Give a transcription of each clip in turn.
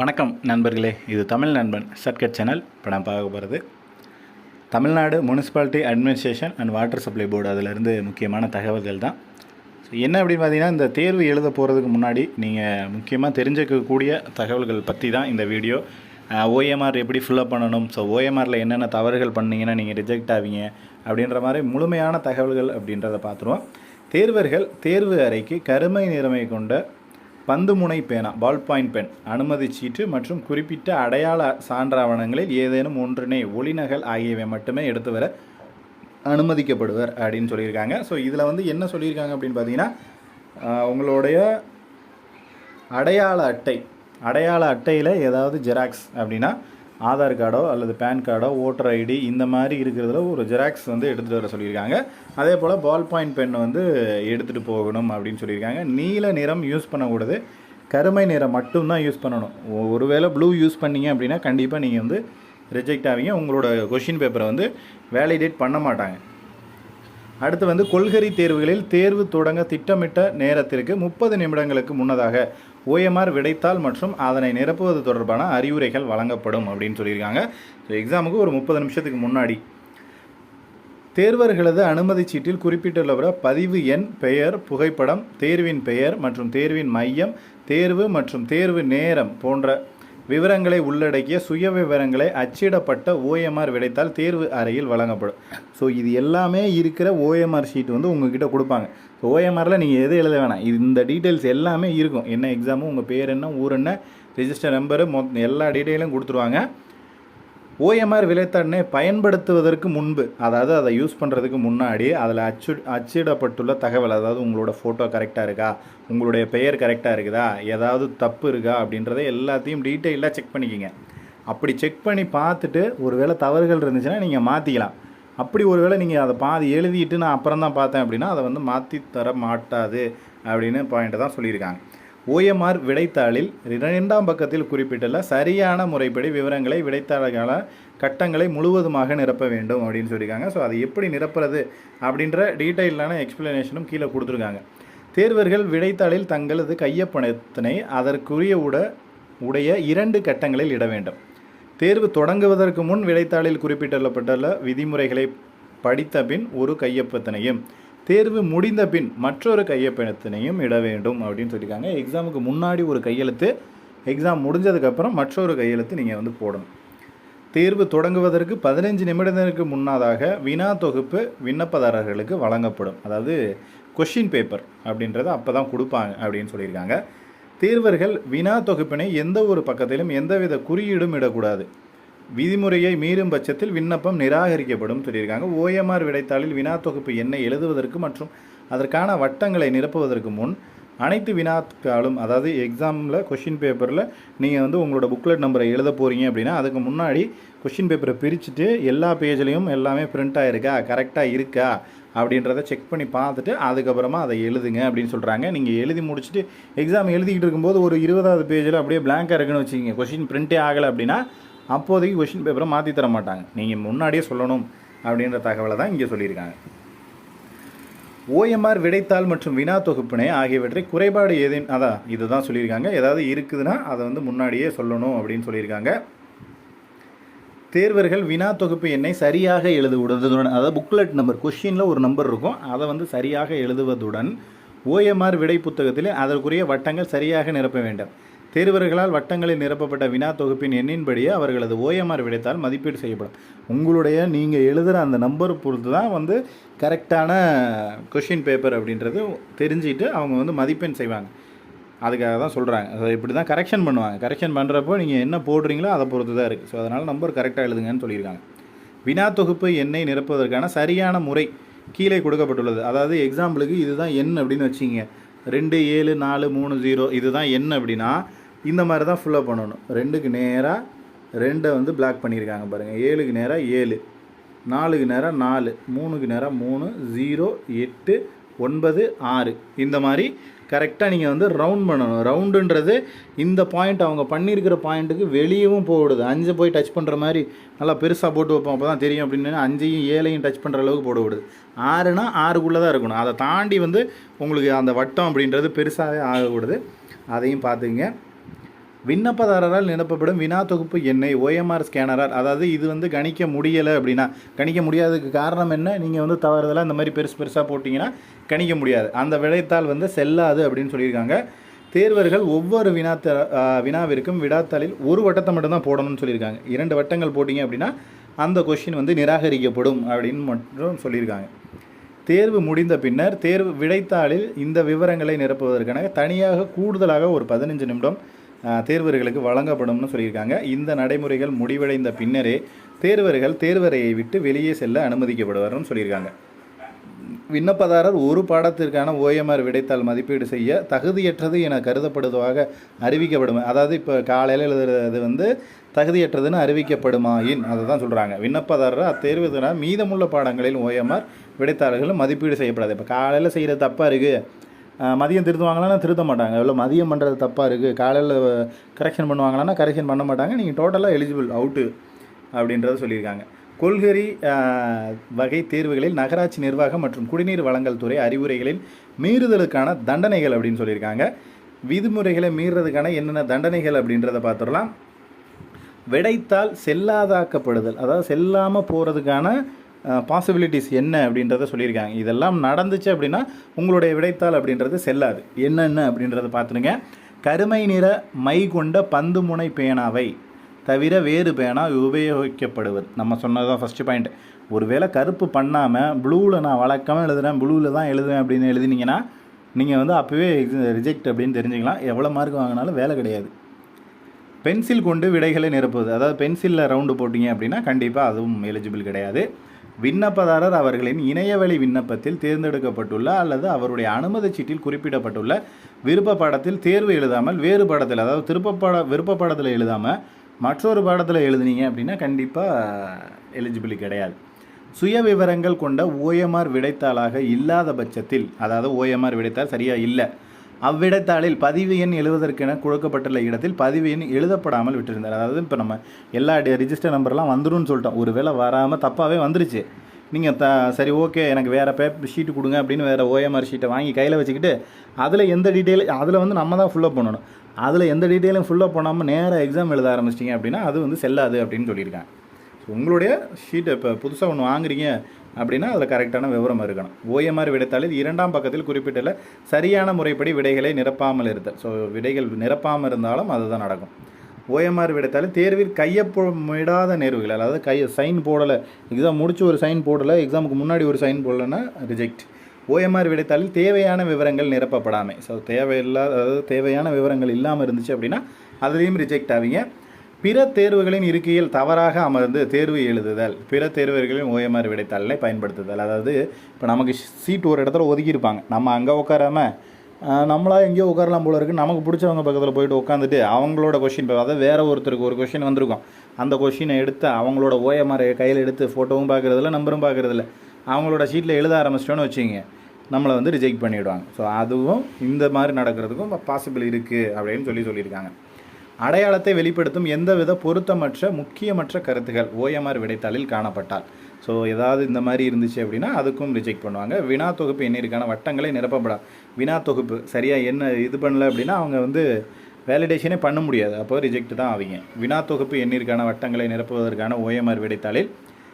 வணக்கம் நண்பர்களே இது தமிழ் நண்பன் சர்க்கட் சேனல். இப்போ நான் பார்க்க போகிறது Tamil Nadu municipality administration and water supply board. அதிலிருந்து முக்கியமான தகவல்கள் தான். ஸோ என்ன அப்படின்னு பார்த்தீங்கன்னா இந்த தேர்வு எழுத போகிறதுக்கு முன்னாடி நீங்கள் முக்கியமாக தெரிஞ்சுக்கக்கூடிய தகவல்கள் பற்றி தான் இந்த வீடியோ. ஓஎம்ஆர் எப்படி ஃபில்லப் பண்ணணும்? ஸோ ஓஎம்ஆரில் என்னென்ன தவறுகள் பண்ணிங்கன்னா நீங்கள் ரிஜெக்ட் ஆவீங்க அப்படின்ற மாதிரி முழுமையான தகவல்கள் அப்படின்றத பார்த்துருவோம். தேர்வர்கள் தேர்வு அறைக்கு கருமை நிறமை கொண்ட பந்து முனை பேனா பால் பாயிண்ட் பென் அனுமதி சீட்டு மற்றும் குறிப்பிட்ட அடையாள சான்றாவணங்களில் ஏதேனும் ஒன்றினை ஒளிநகல் ஆகியவை மட்டுமே எடுத்து வர அனுமதிக்கப்படுவர் அப்படின்னு சொல்லியிருக்காங்க. ஸோ இதில் வந்து என்ன சொல்லியிருக்காங்க அப்படின்னு பார்த்தீங்கன்னா உங்களுடைய அடையாள அட்டை அடையாள அட்டையில் ஏதாவது ஜெராக்ஸ் அப்படின்னா ஆதார் கார்டோ அல்லது பேன் கார்டோ ஓட்டர் ஐடி இந்த மாதிரி இருக்கிறதுல ஒரு ஜெராக்ஸ் வந்து எடுத்துகிட்டு வர சொல்லியிருக்காங்க. அதே போல் பால் பாயிண்ட் பென் வந்து எடுத்துகிட்டு போகணும் அப்படின்னு சொல்லியிருக்காங்க. நீல நிறம் யூஸ் பண்ணக்கூடாது. கருமை நிறம் மட்டும்தான் யூஸ் பண்ணணும். ஒருவேளை ப்ளூ யூஸ் பண்ணீங்க அப்படின்னா கண்டிப்பாக நீங்கள் வந்து ரிஜெக்ட் ஆவீங்க. உங்களோட கொஷின் பேப்பரை வந்து வேலிடேட் பண்ண மாட்டாங்க. அடுத்து வந்து கொள்கரி தேர்வுகளில் தேர்வு தொடங்க திட்டமிட்ட நேரத்திற்கு முப்பது நிமிடங்களுக்கு முன்னதாக ஓஎம்ஆர் விடைத்தாள் மற்றும் அதனை நிரப்புவது தொடர்பான அறிவுரைகள் வழங்கப்படும் அப்படின்னு சொல்லியிருக்காங்க. ஸோ எக்ஸாமுக்கு ஒரு முப்பது நிமிஷத்துக்கு முன்னாடி. தேர்வர்களது அனுமதி சீட்டில் குறிப்பிட்டுள்ளவர பதிவு எண் பெயர் புகைப்படம் தேர்வின் பெயர் மற்றும் தேர்வின் மையம் தேர்வு மற்றும் தேர்வு நேரம் போன்ற விவரங்களை உள்ளடக்கிய சுய விவரங்களை அச்சிடப்பட்ட ஓஎம்ஆர் விடைத்தால் தேர்வு அறையில் வழங்கப்படும். ஸோ இது எல்லாமே இருக்கிற ஓஎம்ஆர் ஷீட் வந்து உங்ககிட்ட கொடுப்பாங்க. ஸோ ஓஎம்ஆரில் நீங்கள் எது எழுத வேணாம். இது இந்த டீட்டெயில்ஸ் எல்லாமே இருக்கும். என்ன எக்ஸாமும் உங்கள் பேர் என்ன ஊர் என்ன ரிஜிஸ்டர் நம்பரு மொ எல்லா டீட்டெயிலும் கொடுத்துருவாங்க. ஓஎம்ஆர் விளைத்தாடனை பயன்படுத்துவதற்கு முன்பு அதாவது அதை யூஸ் பண்ணுறதுக்கு முன்னாடி அதில் அச்சு அச்சிடப்பட்டுள்ள தகவல் அதாவது உங்களோட ஃபோட்டோ கரெக்டாக இருக்கா? உங்களுடைய பெயர் கரெக்டாக இருக்குதா? ஏதாவது தப்பு இருக்கா? அப்படின்றத எல்லாத்தையும் டீட்டெயிலாக செக் பண்ணிக்கிங்க. அப்படி செக் பண்ணி பார்த்துட்டு ஒருவேளை தவறுகள் இருந்துச்சுன்னா நீங்கள் மாற்றிக்கலாம் அப்படி ஒருவேளை நீங்கள் அதை பாதி எழுதிட்டு நான் அப்புறம் தான் பார்த்தேன் அப்படின்னா அதை வந்து மாற்றி தர மாட்டாது அப்படின்னு பாயிண்ட்டை தான் சொல்லியிருக்காங்க. ஓஎம்ஆர் விடைத்தாளில் இரண்டாம் பக்கத்தில் குறிப்பிட்டுள்ள சரியான முறைப்படி விவரங்களை விடைத்தாளர்கள கட்டங்களை முழுவதுமாக நிரப்ப வேண்டும் அப்படின்னு சொல்லியிருக்காங்க. ஸோ அதை எப்படி நிரப்புறது அப்படின்ற டீட்டெயிலான எக்ஸ்பிளனேஷனும் கீழே கொடுத்துருக்காங்க. தேர்வர்கள் விடைத்தாளில் தங்களது கையொப்பத்தினை அதற்குரிய உட உடைய இரண்டு கட்டங்களில் இட வேண்டும். தேர்வு தொடங்குவதற்கு முன் விடைத்தாளில் குறிப்பிட்டுள்ளப்பட்டுள்ள விதிமுறைகளை படித்த பின் ஒரு கையொப்பத்தினையும் தேர்வு முடிந்த பின் மற்றொரு கையொப்பத்தினையும் இட வேண்டும் அப்படின்னு சொல்லியிருக்காங்க. எக்ஸாமுக்கு முன்னாடி ஒரு கையெழுத்து எக்ஸாம் முடிஞ்சதுக்கப்புறம் மற்றொரு கையெழுத்து நீங்கள் வந்து போடணும். தேர்வு தொடங்குவதற்கு பதினஞ்சு நிமிடத்திற்கு முன்னதாக வினா தொகுப்பு விண்ணப்பதாரர்களுக்கு வழங்கப்படும். அதாவது கொஷின் பேப்பர் அப்படின்றத அப்போ தான் கொடுப்பாங்க அப்படின்னு சொல்லியிருக்காங்க. தேர்வர்கள் வினா தொகுப்பினை எந்த ஒரு பக்கத்திலும் எந்தவித குறியீடும் இடக்கூடாது. விதிமுறையை மீறும் பட்சத்தில் விண்ணப்பம் நிராகரிக்கப்படும் சொல்லியிருக்காங்க. ஓஎம்ஆர் விடைத்தாளில் வினா தொகுப்பு எண்ணை எழுதுவதற்கு மற்றும் அதற்கான வட்டங்களை நிரப்புவதற்கு முன் அனைத்து வினாத்தாளும் அதாவது எக்ஸாமில் கொஷின் பேப்பரில் நீங்கள் வந்து உங்களோட புக்லெட் நம்பரை எழுத போகிறீங்க அப்படின்னா அதுக்கு முன்னாடி கொஷின் பேப்பரை பிரிச்சுட்டு எல்லா பேஜ்லேயும் எல்லாமே பிரிண்ட் ஆகிருக்கா கரெக்டாக இருக்கா அப்படின்றத செக் பண்ணி பார்த்துட்டு அதுக்கப்புறமா அதை எழுதுங்க அப்படின்னு சொல்கிறாங்க நீங்கள் எழுதி முடிச்சுட்டு எக்ஸாம் எழுதிக்கிட்டு இருக்கும்போது ஒரு இருபதாவது பேஜில் அப்படியே பிளாங்காக இருக்குன்னு வச்சுக்கிங்க. கொஷின் பிரிண்டே ஆகலை அப்படின்னா அப்போதைக்கு கொஷின் பேப்பரை மாற்றி தர மாட்டாங்க. நீங்கள் முன்னாடியே சொல்லணும் அப்படின்ற தகவலை தான் இங்கே சொல்லியிருக்காங்க. ஓஎம்ஆர் விடைத்தாள் மற்றும் வினா தொகுப்பினை ஆகியவற்றை குறைபாடு ஏதேன் அதான் இதுதான் சொல்லியிருக்காங்க. ஏதாவது இருக்குதுன்னா அதை வந்து முன்னாடியே சொல்லணும் அப்படின்னு சொல்லியிருக்காங்க. தேர்வர்கள் வினா தொகுப்பு எண்ணை சரியாக எழுதுவதுடன் அதாவது புக்லெட் நம்பர் கொஷினில் ஒரு நம்பர் இருக்கும். அதை வந்து சரியாக எழுதுவதுடன் ஓஎம்ஆர் விடை புத்தகத்தில் அதற்குரிய வட்டங்கள் சரியாக நிரப்ப வேண்டும். தேர்வர்களால் வட்டங்களில் நிரப்பப்பட்ட வினா தொகுப்பின் எண்ணின்படியே அவர்களது ஓஎம்ஆர் விடைத்தால் மதிப்பீடு செய்யப்படும். உங்களுடைய நீங்கள் எழுதுகிற அந்த நம்பர் பொறுத்து தான் வந்து கரெக்டான கொஷின் பேப்பர் அப்படின்றது தெரிஞ்சுட்டு அவங்க வந்து மதிப்பெண் செய்வாங்க. அதுக்காக தான் சொல்கிறாங்க ஸோ இப்படி தான் கரெக்ஷன் பண்ணுவாங்க. கரெக்ஷன் பண்ணுறப்போ நீங்கள் என்ன போடுறீங்களோ அதை பொறுத்து தான் இருக்குது ஸோ அதனால் நம்பர் கரெக்டாக எழுதுங்கன்னு சொல்லியிருக்காங்க. வினா தொகுப்பு எண்ணெய் நிரப்புவதற்கான சரியான முறை கீழே கொடுக்கப்பட்டுள்ளது. அதாவது எக்ஸாம்பிளுக்கு இதுதான் எண் அப்படின்னு வச்சிங்க ரெண்டு ஏழு நாலு மூணு ஜீரோ இதுதான் எண் அப்படின்னா இந்த மாதிரி தான் ஃபுல்லாக பண்ணணும். ரெண்டுக்கு நேராக ரெண்டை வந்து பிளாக் பண்ணியிருக்காங்க பாருங்கள் ஏழுக்கு நேராக ஏழு நாலுக்கு நேராக நாலு மூணுக்கு நேராக மூணு ஜீரோ எட்டு ஒன்பது ஆறு. இந்த மாதிரி கரெக்டாக நீங்கள் வந்து ரவுண்ட் பண்ணணும். ரவுண்டுன்றது இந்த பாயிண்ட் அவங்க பண்ணியிருக்கிற பாயிண்ட்டுக்கு வெளியவும் போடுது. அஞ்சு போய் டச் பண்ணுற மாதிரி நல்லா பெருசாக போட்டு வைப்போம். அப்போ தான் தெரியும் அப்படின்னு அஞ்சையும் ஏழையும் டச் பண்ணுற அளவுக்கு போட விடுது. ஆறுனா ஆறுக்குள்ளே தான் இருக்கணும். அதை தாண்டி வந்து உங்களுக்கு அந்த வட்டம் அப்படின்றது பெருசாகவே ஆகக்கூடாது. அதையும் பார்த்துங்க விண்ணப்பதாரரால் நிரப்பப்படும் வினா தொகுப்பு எண்ணை ஓஎம்ஆர் ஸ்கேனரால் அதாவது இது வந்து கணிக்க முடியலை அப்படின்னா கணிக்க முடியாததுக்கு காரணம் என்ன? நீங்கள் வந்து தவறுதலாக இந்த மாதிரி பெருசு பெருசாக போட்டிங்கன்னா கணிக்க முடியாது. அந்த விடைத்தாள் வந்து செல்லாது அப்படின்னு சொல்லியிருக்காங்க. தேர்வர்கள் ஒவ்வொரு வினாத்த வினாவிற்கும் விடாத்தாளில் ஒரு வட்டத்தை மட்டும்தான் போடணும்னு சொல்லியிருக்காங்க. இரண்டு வட்டங்கள் போட்டிங்க அப்படின்னா அந்த கொஷின் வந்து நிராகரிக்கப்படும் அப்படின்னு மட்டும் சொல்லியிருக்காங்க. தேர்வு முடிந்த பின்னர் தேர்வு விடைத்தாளில் இந்த விவரங்களை நிரப்புவதற்கான தனியாக கூடுதலாக ஒரு பதினஞ்சு நிமிடம் தேர்வர்களுக்கு வழங்கப்படும்னு சொல்லியிருக்காங்க. இந்த நடைமுறைகள் முடிவடைந்த பின்னரே தேர்வர்கள் தேர்வரையை விட்டு வெளியே செல்ல அனுமதிக்கப்படுவார்னு சொல்லியிருக்காங்க. விண்ணப்பதாரர் ஒரு பாடத்திற்கான ஓஎம்ஆர் விடைத்தாள் மதிப்பீடு செய்ய தகுதியற்றது என கருதப்படுவதாக அறிவிக்கப்படும். அதாவது இப்போ காலையில் எழுதுறது வந்து தகுதியற்றதுன்னு அறிவிக்கப்படுமாயின் அதை தான் சொல்கிறாங்க விண்ணப்பதாரர் அத்தேர்வுக்கான மீதமுள்ள பாடங்களில் ஓஎம்ஆர் விடைத்தாள்கள் மதிப்பீடு செய்யப்படாது. இப்போ காலையில் செய்கிற தப்பாக இருக்குது மதியம் திருத்துவாங்களான்னா திருத்த மாட்டாங்க இல்லை மதியம் பண்ணுறது தப்பாக இருக்குது காலையில் கரெக்ஷன் பண்ணுவாங்களான்னா கரெக்ஷன் பண்ண மாட்டாங்க. நீங்கள் டோட்டலாக எலிஜிபிள் அவுட்டு அப்படின்றத சொல்லியிருக்காங்க. கொள்கரி வகை தேர்வுகளில் நகராட்சி நிர்வாகம் மற்றும் குடிநீர் வழங்கல் துறை அறிவுரைகளின் மீறுதலுக்கான தண்டனைகள் அப்படின்னு சொல்லியிருக்காங்க. விதிமுறைகளை மீறுறதுக்கான என்னென்ன தண்டனைகள் அப்படின்றத பார்த்துடலாம். விடைத்தால் செல்லாதாக்கப்படுதல் அதாவது செல்லாமல் போகிறதுக்கான பாசிபிலிட்டிஸ் என்ன அப்படின்றத சொல்லியிருக்காங்க. இதெல்லாம் நடந்துச்சு அப்படின்னா உங்களுடைய விடைத்தாள் அப்படின்றது செல்லாது. என்னென்ன அப்படின்றத பார்த்துருங்க கருமை நிற மை கொண்ட பந்து முனை பேனாவை தவிர வேறு பேனா உபயோகிக்கப்படுவது. நம்ம சொன்னது தான் ஃபஸ்ட்டு பாயிண்ட் ஒருவேளை கருப்பு பண்ணாமல் ப்ளூவில் நான் வழக்கமாக எழுதுறேன் ப்ளூவில் தான் எழுதுவேன் அப்படின்னு எழுதினீங்கன்னா நீங்கள் வந்து அப்போவே ரிஜெக்ட் அப்படின்னு தெரிஞ்சுக்கலாம். எவ்வளோ மார்க் வாங்கினாலும் வேலை கிடையாது. பென்சில் கொண்டு விடைகளை நிரப்புவது. அதாவது பென்சிலில் ரவுண்டு போட்டிங்க அப்படின்னா கண்டிப்பாக அதுவும் எலிஜிபிள் கிடையாது. விண்ணப்பதாரர் அவர்களின் இணையவழி விண்ணப்பத்தில் தேர்ந்தெடுக்கப்பட்டுள்ள அல்லது அவருடைய அனுமதி சீட்டில் குறிப்பிடப்பட்டுள்ள விருப்ப பாடத்தில் தேர்வு எழுதாமல் வேறு பாடத்தில் அதாவது திருப்ப பாட விருப்ப பாடத்தில் எழுதாமல் மற்றொரு பாடத்தில் எழுதுனீங்க அப்படின்னா கண்டிப்பாக எலிஜிபிலி கிடையாது. சுய விவரங்கள் கொண்ட ஓஎம்ஆர் விடைத்தாளாக இல்லாத பட்சத்தில் அதாவது ஓஎம்ஆர் விடைத்தாள் சரியாக இல்லை அவ்விடத்தாளில் பதிவு எண் எழுவதற்கென கொடுக்கப்பட்டுள்ள இடத்தில் பதிவு எண் எழுதப்படாமல் விட்டிருந்தார். அதாவது இப்போ நம்ம எல்லா ரிஜிஸ்டர் நம்பர்லாம் வந்துடும் சொல்லிட்டோம். ஒருவேளை வராமல் தப்பாகவே வந்துருச்சு. நீங்கள் த சரி ஓகே எனக்கு வேறு பேப்பர் ஷீட்டு கொடுங்க அப்படின்னு வேறு ஓஎம்ஆர் ஷீட்டை வாங்கி கையில் வச்சுக்கிட்டு அதில் எந்த டீட்டெயில் அதில் வந்து நம்ம தான் ஃபுல்லப் பண்ணணும். அதில் எந்த டீட்டெயிலும் ஃபுல்லப் பண்ணாமல் நேராக எக்ஸாம் எழுத ஆரம்பிச்சிட்டிங்க அப்படின்னா அது வந்து செல்லாது அப்படின்னு சொல்லியிருக்காங்க. ஸோ உங்களுடைய ஷீட்டை இப்போ புதுசாக ஒன்று வாங்குறீங்க. அப்படின்னா அதில் கரெக்டான விவரம் இருக்கணும். ஓஎம்ஆர் விடைத்தாளில் இரண்டாம் பக்கத்தில் குறிப்பிட்டுள்ள சரியான முறைப்படி விடைகளை நிரப்பாமல் இருத்தல். ஸோ விடைகள் நிரப்பாமல் இருந்தாலும் அதுதான் நடக்கும். ஓஎம்ஆர் விடைத்தாளில் தேர்வில் கையொப்பமிடாத நேர்வுகள் அதாவது கை சைன் போடலை. எக்ஸாம் முடிச்சு ஒரு சைன் போடலை எக்ஸாமுக்கு முன்னாடி ஒரு சைன் போடலைன்னா ரிஜெக்ட் ஓஎம்ஆர் விடைத்தாளில் தேவையான விவரங்கள் நிரப்பப்படாமல் ஸோ தேவையில்லாத அதாவது தேவையான விவரங்கள் இல்லாமல் இருந்துச்சு அப்படின்னா அதுலேயும் ரிஜெக்ட் ஆவீங்க. பிற தேர்வுகளின் இருக்கையில் தவறாக அமர்ந்து தேர்வு எழுதுதல் பிற தேர்வுகளின் ஓஎம்ஆர் விடைத்தாளை பயன்படுத்துதல். அதாவது இப்போ நமக்கு சீட் ஒரு இடத்துல ஒதுக்கியிருப்பாங்க. நம்ம அங்கே உட்காராம நம்மளா எங்கேயோ உட்காரலாம் போல இருக்கு. நமக்கு பிடிச்சவங்க பக்கத்தில் போயிட்டு உட்காந்துட்டு அவங்களோட கொஷின் அதாவது வேறு ஒருத்தருக்கு ஒரு கொஷின் வந்திருக்கும். அந்த கொஷினை எடுத்து அவங்களோட ஓஎம்ஆர் கையில் எடுத்து ஃபோட்டோவும் பார்க்குறதில்ல நம்பரும் பார்க்குறதில்ல அவங்களோட ஷீட்டில் எழுத ஆரம்பிச்சிட்டோன்னு வச்சுங்க நம்மளை வந்து ரிஜெக்ட் பண்ணிவிடுவாங்க ஸோ அதுவும் இந்த மாதிரி நடக்கிறதுக்கும் பாசிபிள் இருக்குது அப்படின்னு சொல்லி சொல்லியிருக்காங்க. அடையாளத்தை வெளிப்படுத்தும் எந்தவித பொருத்தமற்ற முக்கியமற்ற கருத்துகள் ஓஎம்ஆர் விடைத்தாளில் காணப்பட்டால். ஸோ ஏதாவது இந்த மாதிரி இருந்துச்சு அப்படின்னா அதுக்கும் ரிஜெக்ட் பண்ணுவாங்க. வினா தொகுப்பு எண்ணிற்கான வட்டங்களை நிரப்பப்படா. வினா தொகுப்பு சரியாக என்ன இது பண்ணல அப்படின்னா அவங்க வந்து வேலிடேஷனே பண்ண முடியாது. அப்போ ரிஜெக்ட் தான் ஆவீங்க. வினா தொகுப்பு எண்ணிற்கான வட்டங்களை நிரப்புவதற்கான ஓஎம்ஆர் விடைத்தாளில்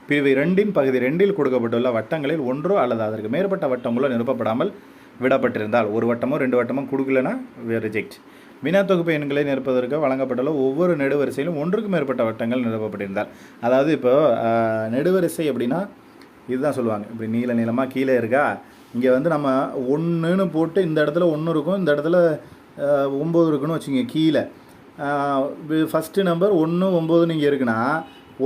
பிரிவு ரெண்டின் பகுதி ரெண்டில் கொடுக்கப்பட்டுள்ள வட்டங்களில் ஒன்றோ அல்லது அதற்கு மேற்பட்ட வட்டங்களோ நிரப்பப்படாமல் விடப்பட்டிருந்தால் ஒரு வட்டமோ ரெண்டு வட்டமோ கொடுக்கலனா ரிஜெக்ட் வினா தொகுப்பு எண்களை நிரப்பதற்கு வழங்கப்பட்டுள்ள ஒவ்வொரு நெடுவரிசையிலும் ஒன்றுக்கு மேற்பட்ட வட்டங்கள் நிரப்பப்பட்டிருந்தால். அதாவது இப்போ நெடுவரிசை அப்படின்னா இதுதான் சொல்லுவாங்க. இப்படி நீல நீளமாக கீழே இருக்கா? இங்கே வந்து நம்ம ஒன்றுன்னு போட்டு இந்த இடத்துல ஒன்று இருக்கும் இந்த இடத்துல ஒம்பது இருக்குன்னு வச்சுங்க கீழே. ஃபஸ்ட்டு நம்பர் ஒன்று ஒம்போதுன்னு இங்கே இருக்குன்னா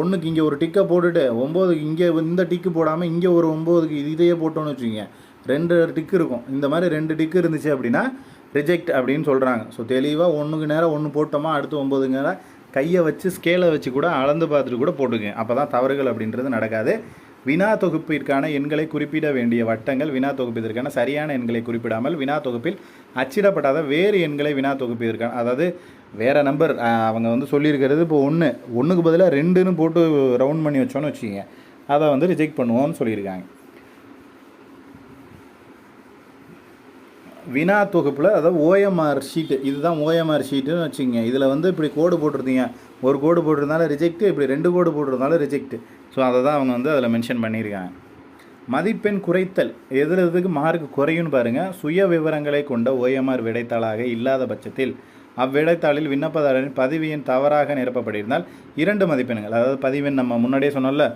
ஒன்றுக்கு இங்கே ஒரு டிக்கை போட்டுட்டு ஒம்போதுக்கு இங்கே இந்த டிக்கு போடாமல் இங்கே ஒரு ஒம்போதுக்கு இதையே போட்டோன்னு வச்சுக்கோங்க. ரெண்டு டிக்கு இருக்கும். இந்த மாதிரி ரெண்டு டிக்கு இருந்துச்சு அப்படின்னா ரிஜெக்ட் அப்படின்னு சொல்கிறாங்க ஸோ தெளிவாக ஒன்றுக்கு நேரம் ஒன்று போட்டோமா அடுத்து ஒம்போதுக்கு நேரம் கையை வச்சு ஸ்கேலை வச்சு கூட அளந்து பார்த்துட்டு கூட போட்டுக்கங்க அப்போ தான் தவறுகள் அப்படின்றது நடக்காது. வினா தொகுப்பிற்கான எண்களை குறிப்பிட வேண்டிய வட்டங்கள் வினா தொகுப்பிற்கான சரியான எண்களை குறிப்பிடாமல் வினா தொகுப்பில் அச்சிடப்படாத வேறு எண்களை வினா தொகுப்பிற்கான அதாவது வேறு நம்பர் அவங்க வந்து சொல்லியிருக்கிறது இப்போ ஒன்று ஒன்றுக்கு பதிலாக ரெண்டுன்னு போட்டு ரவுண்ட் பண்ணி வச்சோன்னு வச்சுக்கோங்க. அதை வந்து ரிஜெக்ட் பண்ணுவோம்னு சொல்லியிருக்காங்க. வினா தொகுப்பில் அதாவது ஓஎம்ஆர் ஷீட்டு இதுதான் ஓஎம்ஆர் ஷீட்டுன்னு வச்சுங்க இதில் வந்து இப்படி கோடு போட்டிருந்தீங்க. ஒரு கோடு போட்டிருந்தாலும் ரிஜெக்ட் இப்படி ரெண்டு கோடு போட்டிருந்தாலும் ரிஜெக்ட் ஸோ அதை தான் அவங்க வந்து அதில் மென்ஷன் பண்ணியிருக்காங்க. மதிப்பெண் குறைத்தல் எதில் எதுக்கு மார்க் குறையும்னு பாருங்கள் சுய விவரங்களை கொண்ட ஓஎம்ஆர் விடைத்தாளாக இல்லாத பட்சத்தில் அவ்விடைத்தாளில் விண்ணப்பதாரரின் பதிவு எண் தவறாக நிரப்பப்பட்டிருந்தால் இரண்டு மதிப்பெண்கள் அதாவது பதிவெண் நம்ம முன்னாடியே சொன்னோம்ல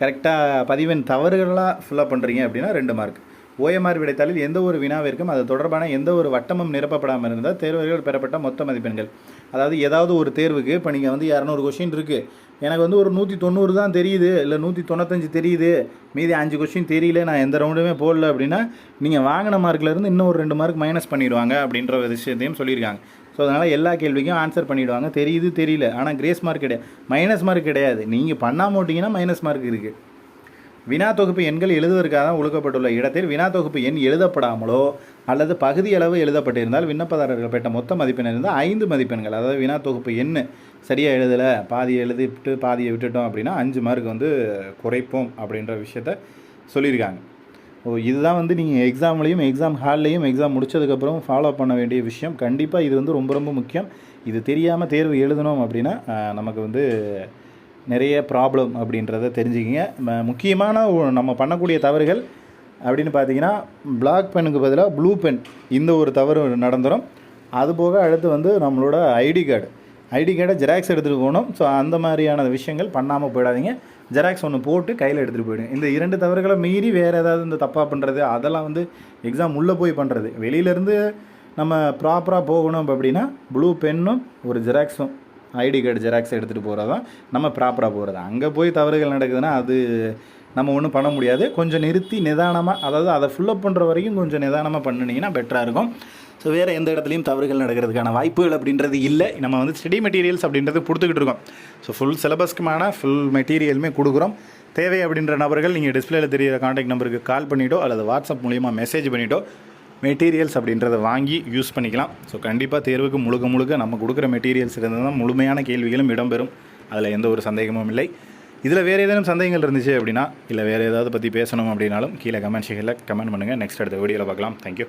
கரெக்டாக பதிவெண் தவறுகளாக ஃபுல்லாக பண்ணுறீங்க அப்படின்னா ரெண்டு மார்க் ஓஎம்ஆர் விடைத்தாளில் எந்த ஒரு வினாவிற்கும் அது தொடர்பான எந்த ஒரு வட்டமும் நிரப்பப்படாமல் இருந்தால் தேர்வர்கள் பெறப்பட்ட மொத்த மதிப்பெண்கள். அதாவது ஏதாவது ஒரு தேர்வுக்கு இப்போ நீங்கள் வந்து இரநூறு கொஷின் இருக்குது எனக்கு வந்து ஒரு நூற்றி தொண்ணூறு தான் தெரியுது இல்லை நூற்றி தொண்ணூத்தஞ்சு தெரியுது மீதி அஞ்சு கொஷின் தெரியல நான் எந்த ரவுண்டுமே போடல அப்படின்னா நீங்கள் வாங்கின மார்க்லேருந்து இன்னும் ஒரு ரெண்டு மார்க் மைனஸ் பண்ணிடுவாங்க அப்படின்ற ஒரு விஷயத்தையும் சொல்லியிருக்காங்க. ஸோ அதனால் எல்லா கேள்விக்கும் ஆன்சர் பண்ணிவிடுவாங்க தெரியுது தெரியல. ஆனால் கிரேஸ் மார்க் கிடையாது. மைனஸ் மார்க் கிடையாது. நீங்கள் பண்ணாமல் விட்டீங்கன்னா மைனஸ் மார்க் இருக்குது வினா தொகுப்பு எண்கள் எழுதுவதற்காக தான் ஒழுக்கப்பட்டுள்ள இடத்தில் வினா தொகுப்பு எண் எழுதப்படாமலோ அல்லது பகுதி அளவு எழுதப்பட்டிருந்தால் விண்ணப்பதாரர்கள் பெற்ற மொத்த மதிப்பெண் இருந்தால் ஐந்து மதிப்பெண்கள் அதாவது வினா தொகுப்பு எண் சரியாக எழுதலை பாதியை எழுதிட்டு பாதியை விட்டுட்டோம் அப்படின்னா அஞ்சு மார்க் வந்து குறைப்போம் அப்படின்ற விஷயத்த சொல்லியிருக்காங்க. ஓ இதுதான் வந்து நீங்கள் எக்ஸாம்லேயும் எக்ஸாம் ஹால்லையும் எக்ஸாம் முடித்ததுக்கப்புறம் ஃபாலோ பண்ண வேண்டிய விஷயம். கண்டிப்பாக இது வந்து ரொம்ப ரொம்ப முக்கியம். இது தெரியாமல் தேர்வு எழுதணும் அப்படின்னா நமக்கு வந்து நிறைய ப்ராப்ளம் அப்படின்றத தெரிஞ்சுக்கிங்க. முக்கியமான நம்ம பண்ணக்கூடிய தவறுகள் அப்படின்னு பார்த்தீங்கன்னா பிளாக் பென்னுக்கு பதிலாக ப்ளூ பென் இந்த ஒரு தவறு நடந்துடும் அதுபோக அடுத்து வந்து நம்மளோட ஐடி கார்டு ஐடி கார்டை ஜெராக்ஸ் எடுத்துகிட்டு போகணும். ஸோ அந்த மாதிரியான விஷயங்கள் பண்ணாமல் போயிடாதீங்க. ஜெராக்ஸ் ஒன்று போட்டு கையில் எடுத்துகிட்டு போயிடுங்க. இந்த இரண்டு தவறுகளை மீறி வேறு ஏதாவது இந்த தப்பாக பண்ணுறது அதெல்லாம் வந்து எக்ஸாம் உள்ளே போய் பண்ணுறது வெளியிலேருந்து நம்ம ப்ராப்பராக போகணும் அப்படின்னா ப்ளூ பென்னும் ஒரு ஜெராக்ஸும் ஐடி கார்டு ஜெராக்ஸ் எடுத்துகிட்டு போகிறது நம்ம ப்ராப்பராக போகிறது அங்கே போய் தவறுகள் நடக்குதுன்னா அது நம்ம ஒன்றும் பண்ண முடியாது. கொஞ்சம் நிறுத்தி நிதானமாக அதாவது அதை ஃபுல்லப் பண்ணுற வரைக்கும் கொஞ்சம் நிதானமாக பண்ணினீங்கன்னா பெட்டராக இருக்கும். ஸோ வேறு எந்த இடத்துலையும் தவறுகள் நடக்கிறதுக்கான வாய்ப்புகள் அப்படின்றது இல்லை. நம்ம வந்து ஸ்டடி மெட்டீரியல்ஸ் அப்படின்றது கொடுத்துக்கிட்டு இருக்கோம். ஸோ ஃபுல் சிலபஸ்க்குமான ஃபுல் மெட்டீரியலுமே கொடுக்குறோம். தேவை அப்படின்ற நபர்கள் நீங்கள் டிஸ்பிளேல தெரியிற காண்டாக்ட் நம்பருக்கு கால் பண்ணிவிட்டோ அல்லது வாட்ஸ்அப் மூலியமாக மெசேஜ் பண்ணிவிட்டோ மெட்டீரியல்ஸ் அப்படின்றத வாங்கி யூஸ் பண்ணிக்கலாம். ஸோ கண்டிப்பாக தேர்வுக்கு முழுக்க முழுக்க நம்ம கொடுக்குற மெட்டீரியல்ஸ் இருந்தால் தான் முழுமையான கேள்விகளும் இடம்பெறும். அதில் எந்த ஒரு சந்தேகமும் இல்லை. இதில் வேறு ஏதேனும் சந்தேகங்கள் இருந்துச்சு அப்படின்னா இல்லை வேறு ஏதாவது பற்றி பேசணும் அப்படின்னாலும் கீழே கமெண்ட் செக்ஷனில் கமெண்ட் பண்ணுங்கள் நெக்ஸ்ட் அடுத்த வீடியோவில் பார்க்கலாம். தேங்க்யூ